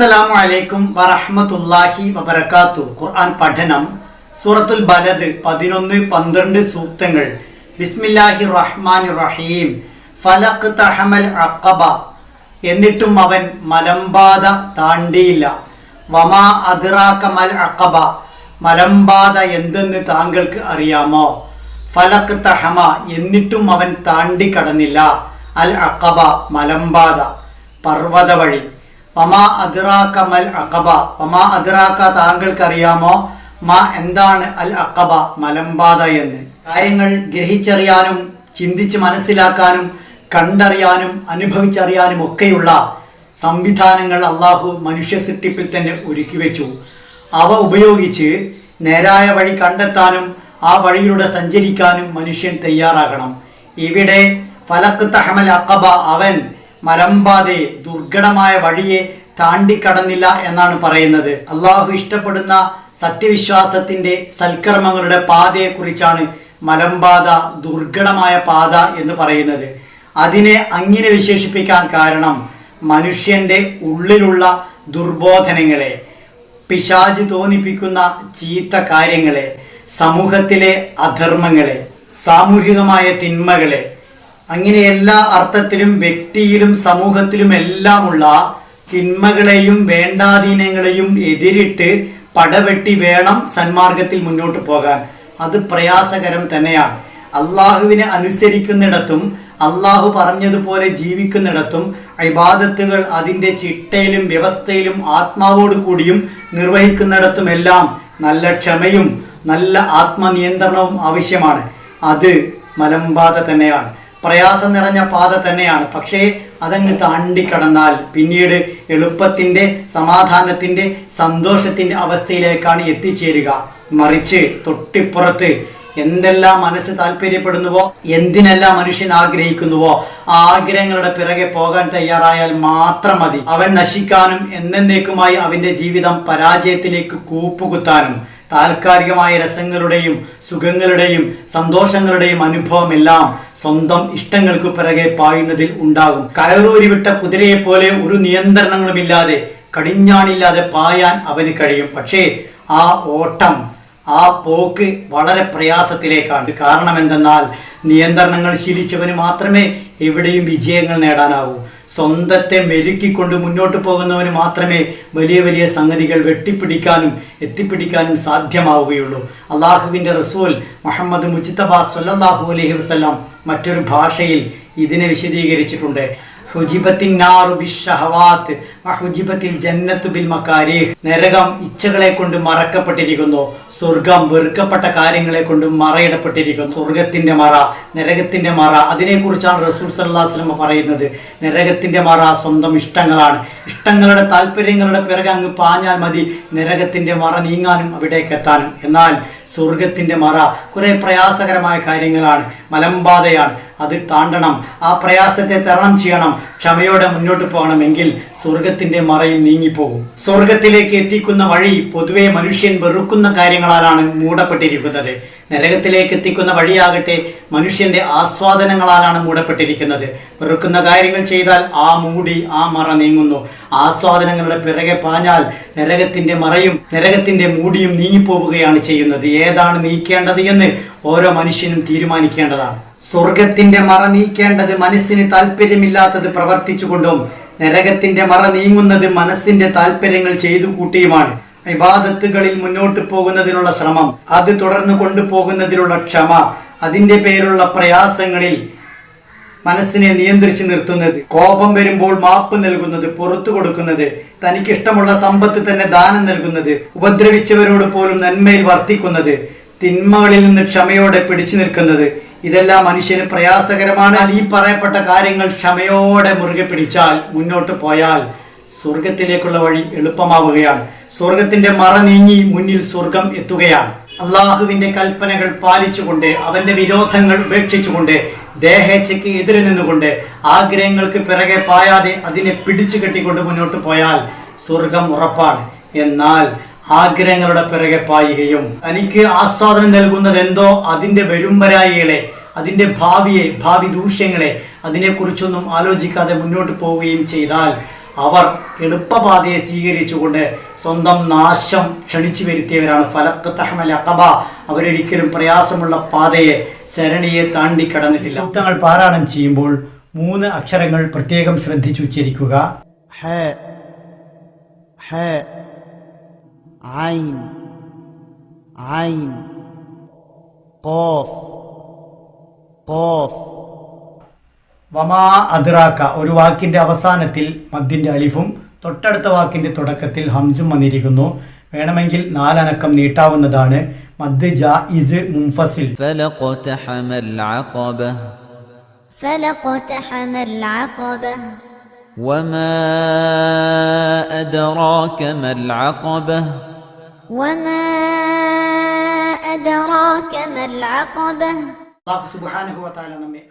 അസ്സലാമു അലൈക്കും വറഹ്മത്തുള്ളാഹി വബർക്കാത്തു ഖുർആൻ പഠനം സൂറത്തുൽ ബലദ് പതിനൊന്ന് പന്ത്രണ്ട് സൂക്തങ്ങൾ. ബിസ്മില്ലാഹി റഹ്മാൻ റഹീം. ഫലഖ് തഹമൽ അക്കബ എന്നിട്ടും അവൻ മലമ്പാത താണ്ടിയില്ല. വമാ അദ്റാക മൽ അഖബ. മലമ്പാത എന്തെന്ന് താങ്കൾക്ക് അറിയാമോ? ഫലഖ് തഹമ എന്നിട്ടും അവൻ താണ്ടി കടന്നില്ല. അൽ അക്കബ മലമ്പാത. പർവത വഴി. വമാ അദ്റാക മൽ അഖബ. വമാ അദ്റാക താങ്കൾക്കറിയാമോ? മാ എന്താണ് അൽ അക്കബ മലമ്പാത എന്ന്. കാര്യങ്ങൾ ഗ്രഹിച്ചറിയാനും ചിന്തിച്ച് മനസ്സിലാക്കാനും കണ്ടറിയാനും അനുഭവിച്ചറിയാനും ഒക്കെയുള്ള സംവിധാനങ്ങൾ അള്ളാഹു മനുഷ്യ സൃഷ്ടിപ്പിൽ തന്നെ ഒരുക്കി വെച്ചു. അവ ഉപയോഗിച്ച് നേരായ വഴി കണ്ടെത്താനും ആ വഴിയിലൂടെ സഞ്ചരിക്കാനും മനുഷ്യൻ തയ്യാറാകണം. ഇവിടെ ഫലത്ത് തഹമൽ അക്കബ അവൻ മലമ്പാതെ ദുർഘടമായ വഴിയെ താണ്ടിക്കടന്നില്ല എന്നാണ് പറയുന്നത്. അള്ളാഹു ഇഷ്ടപ്പെടുന്ന സത്യവിശ്വാസത്തിന്റെ സൽക്കർമ്മങ്ങളുടെ പാതയെക്കുറിച്ചാണ് മലമ്പാത ദുർഘടമായ പാത എന്ന് പറയുന്നത്. അതിനെ അങ്ങനെ വിശേഷിപ്പിക്കാൻ കാരണം മനുഷ്യന്റെ ഉള്ളിലുള്ള ദുർബോധനങ്ങളെ പിശാജ് തോന്നിപ്പിക്കുന്ന ചീത്ത കാര്യങ്ങളെ സമൂഹത്തിലെ അധർമ്മങ്ങളെ സാമൂഹികമായ തിന്മകളെ അങ്ങനെ എല്ലാ അർത്ഥത്തിലും വ്യക്തിയിലും സമൂഹത്തിലും എല്ലാമുള്ള തിന്മകളെയും വേണ്ടാധീനങ്ങളെയും എതിരിട്ട് പടവെട്ടി വേണം സന്മാർഗത്തിൽ മുന്നോട്ട് പോകാൻ. അത് പ്രയാസകരം തന്നെയാണ്. അള്ളാഹുവിനെ അനുസരിക്കുന്നിടത്തും അള്ളാഹു പറഞ്ഞതുപോലെ ജീവിക്കുന്നിടത്തും ഇബാദത്തുകൾ അതിന്റെ ചിട്ടയിലും വ്യവസ്ഥയിലും ആത്മാവോട് കൂടിയും നിർവഹിക്കുന്നിടത്തുമെല്ലാം നല്ല ക്ഷമയും നല്ല ആത്മനിയന്ത്രണവും ആവശ്യമാണ്. അത് മലമ്പാത തന്നെയാണ്. പ്രയാസം നിറഞ്ഞ പാത തന്നെയാണ്. പക്ഷേ അതങ്ങ് താണ്ടിക്കടന്നാൽ പിന്നീട് എളുപ്പത്തിന്റെ സമാധാനത്തിന്റെ സന്തോഷത്തിന്റെ അവസ്ഥയിലേക്കാണ് എത്തിച്ചേരുക. മറിച്ച് തൊട്ടിപ്പുറത്ത് എന്തെല്ലാം മനസ്സ് താല്പര്യപ്പെടുന്നുവോ എന്തിനെല്ലാം മനുഷ്യൻ ആഗ്രഹിക്കുന്നുവോ ആ ആഗ്രഹങ്ങളുടെ പിറകെ പോകാൻ തയ്യാറായാൽ മാത്രം മതി. അവൻ നശിക്കാനും എന്നേക്കുമായി അവന്റെ ജീവിതം പരാജയത്തിലേക്ക് കൂപ്പുകുത്താനും. താൽക്കാലികമായ രസങ്ങളുടെയും സുഖങ്ങളുടെയും സന്തോഷങ്ങളുടെയും അനുഭവമെല്ലാം സ്വന്തം ഇഷ്ടങ്ങൾക്ക് പിറകെ പായുന്നതിൽ ഉണ്ടാകും. കയറൂരി വിട്ട കുതിരയെ പോലെ ഒരു നിയന്ത്രണങ്ങളുമില്ലാതെ കടിഞ്ഞാണില്ലാതെ പായാൻ അവന് കഴിയും. പക്ഷേ ആ ഓട്ടം ആ പോക്ക് വളരെ പ്രയാസത്തിലേക്കാണ്. കാരണം എന്തെന്നാൽ നിയന്ത്രണങ്ങൾ ശീലിച്ചവന് മാത്രമേ എവിടെയും വിജയങ്ങൾ നേടാനാവൂ. സ്വന്തത്തെ മെരുക്കിക്കൊണ്ട് മുന്നോട്ട് പോകുന്നവന് മാത്രമേ വലിയ വലിയ സംഗതികൾ വെട്ടിപ്പിടിക്കാനും എത്തിപ്പിടിക്കാനും സാധ്യമാവുകയുള്ളൂ. അള്ളാഹുവിന്റെ റസൂൽ മുഹമ്മദ് മുജിത്തബ സല്ലാഹു അലഹി വസ്ലാം മറ്റൊരു ഭാഷയിൽ ഇതിനെ വിശദീകരിച്ചിട്ടുണ്ട്. നരകം ഇച്ഛകളെ കൊണ്ട് മറക്കപ്പെട്ടിരിക്കുന്നു സ്വർഗം വെറുക്കപ്പെട്ട കാര്യങ്ങളെ കൊണ്ട് മറയിടപ്പെട്ടിരിക്കുന്നു. സ്വർഗത്തിന്റെ മറ നരകത്തിന്റെ മറ അതിനെക്കുറിച്ചാണ് റസൂൽ സല്ലാസ്ലമ പറയുന്നത്. നരകത്തിന്റെ മറ സ്വന്തം ഇഷ്ടങ്ങളാണ്. ഇഷ്ടങ്ങളുടെ താല്പര്യങ്ങളുടെ പിറകെ അങ്ങ് പാഞ്ഞാൽ മതി നരകത്തിന്റെ മറ നീങ്ങാനും അവിടേക്ക് എത്താനും. എന്നാൽ സ്വർഗത്തിന്റെ മറ കുറെ പ്രയാസകരമായ കാര്യങ്ങളാണ്. മലമ്പാതയാണ്. അത് താണ്ടണം. ആ പ്രയാസത്തെ തരണം ചെയ്യണം. ക്ഷമയോടെ മുന്നോട്ട് പോകണമെങ്കിൽ സ്വർഗത്തിന്റെ മറയും നീങ്ങിപ്പോകും. സ്വർഗത്തിലേക്ക് എത്തിക്കുന്ന വഴി പൊതുവെ മനുഷ്യൻ വെറുക്കുന്ന കാര്യങ്ങളാലാണ് മൂടപ്പെട്ടിരിക്കുന്നത്. നരകത്തിലേക്ക് എത്തിക്കുന്ന വഴിയാകട്ടെ മനുഷ്യന്റെ ആസ്വാദനങ്ങളാലാണ് മൂടപ്പെട്ടിരിക്കുന്നത്. വെറുക്കുന്ന കാര്യങ്ങൾ ചെയ്താൽ ആ മൂടി ആ മറ നീങ്ങുന്നു. ആസ്വാദനങ്ങളുടെ പിറകെ പാഞ്ഞാൽ നരകത്തിന്റെ മറയും നരകത്തിന്റെ മൂടിയും നീങ്ങിപ്പോവുകയാണ് ചെയ്യുന്നത്. ഏതാണ് നീക്കേണ്ടത് എന്ന് ഓരോ മനുഷ്യനും തീരുമാനിക്കേണ്ടതാണ്. സ്വർഗത്തിന്റെ മറ നീക്കേണ്ടത് മനസ്സിന് താല്പര്യമില്ലാത്തത് പ്രവർത്തിച്ചുകൊണ്ടും നരകത്തിന്റെ മറ നീങ്ങുന്നത് മനസ്സിന്റെ താല്പര്യങ്ങൾ ചെയ്തു കൂട്ടിയുമാണ്. ഇബാദത്തുകളിൽ മുന്നോട്ട് പോകുന്നതിനുള്ള ശ്രമം അത് തുടർന്ന് കൊണ്ടുപോകുന്നതിനുള്ള ക്ഷമ അതിന്റെ പേരുള്ള പ്രയാസങ്ങളിൽ മനസ്സിനെ നിയന്ത്രിച്ചു നിർത്തുന്നത് കോപം വരുമ്പോൾ മാപ്പ് നൽകുന്നത് പുറത്തു കൊടുക്കുന്നത് തനിക്കിഷ്ടമുള്ള സമ്പത്ത് തന്നെ ദാനം നൽകുന്നത് ഉപദ്രവിച്ചവരോട് പോലും നന്മയിൽ വർത്തിക്കുന്നത് തിന്മകളിൽ നിന്ന് ക്ഷമയോടെ പിടിച്ചു നിൽക്കുന്നത് ഇതെല്ലാം മനുഷ്യന് പ്രയാസകരമാണ്. ഈ പറയപ്പെട്ട കാര്യങ്ങൾ ക്ഷമയോടെ മുറുകെ പിടിച്ചാൽ മുന്നോട്ട് പോയാൽ സ്വർഗത്തിലേക്കുള്ള വഴി എളുപ്പമാവുകയാണ്. സ്വർഗത്തിന്റെ മറ നീങ്ങി മുന്നിൽ സ്വർഗം എത്തുകയാണ്. അള്ളാഹുവിന്റെ കൽപ്പനകൾ പാലിച്ചുകൊണ്ട് അവന്റെ വിരോധങ്ങൾ ഉപേക്ഷിച്ചുകൊണ്ട് ദേഹേച്ഛയ്ക്ക് എതിരെ നിന്നുകൊണ്ട് ആഗ്രഹങ്ങൾക്ക് പിറകെ പായാതെ അതിനെ പിടിച്ചു കെട്ടിക്കൊണ്ട് മുന്നോട്ട് പോയാൽ സ്വർഗം ഉറപ്പാണ്. എന്നാൽ ആഗ്രഹങ്ങളുടെ പിറകെ പായുകയും തനിക്ക് ആസ്വാദനം നൽകുന്നത് എന്തോ അതിന്റെ വരുംവരായികളെ അതിന്റെ ഭാവിയെ ഭാവി ദൂഷ്യങ്ങളെ അതിനെക്കുറിച്ചൊന്നും ആലോചിക്കാതെ മുന്നോട്ട് പോവുകയും ചെയ്താൽ അവർ എളുപ്പപാതയെ സ്വീകരിച്ചുകൊണ്ട് സ്വന്തം നാശം ക്ഷണിച്ചു വരുത്തിയവരാണ്. ഫലക്ക് തഹമൽ അഥബ അവരൊരിക്കലും പ്രയാസമുള്ള പാതയെ ശരണിയെ താണ്ടി കടന്നിട്ടില്ല സൂക്തങ്ങൾ പാരായണം ചെയ്യുമ്പോൾ മൂന്ന് അക്ഷരങ്ങൾ പ്രത്യേകം ശ്രദ്ധിച്ചു ഉച്ചരിക്കുക. ഹേ ഹേ വമാ അതിറാക്ക ഒരു വാക്കിന്റെ അവസാനത്തിൽ മദ്ദിന്റെ അലിഫും തൊട്ടടുത്ത വാക്കിന്റെ തുടക്കത്തിൽ ഹംസും വന്നിരിക്കുന്നു വേണമെങ്കിൽ നാലനക്കം നീട്ടാവുന്നതാണ് മദ് ജായിസ് മുംഫസിൽ فلقتحم العقبة فلقتحم العقبة وما أدراك ما العقبة وما أدراك ما العقبة അല്ലാഹു സുബ്ഹാനഹു വതആല നമ്മെ